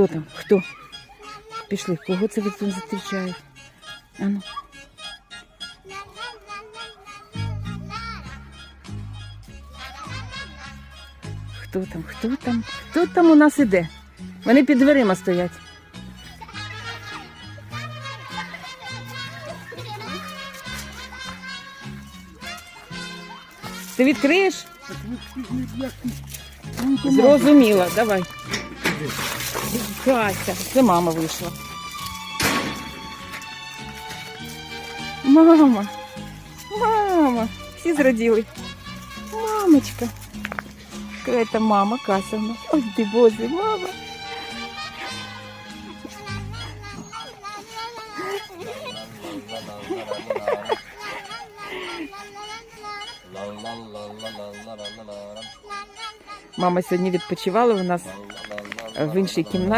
Хто там? Хто? Пішли, кого це ви тут зустрічаєте? Ану. Хто там? Хто там? Хто там у нас іде? Вони під дверима стоять. Ти відкриєш? Зрозуміла, давай. Кася, це мама вийшла. Мама, мама, всі зраділи. Мамочка. Какая-то мама, Кася у нас. Ой, ти боже, мама. Мама сьогодні відпочивала у нас в іншій кімнаті.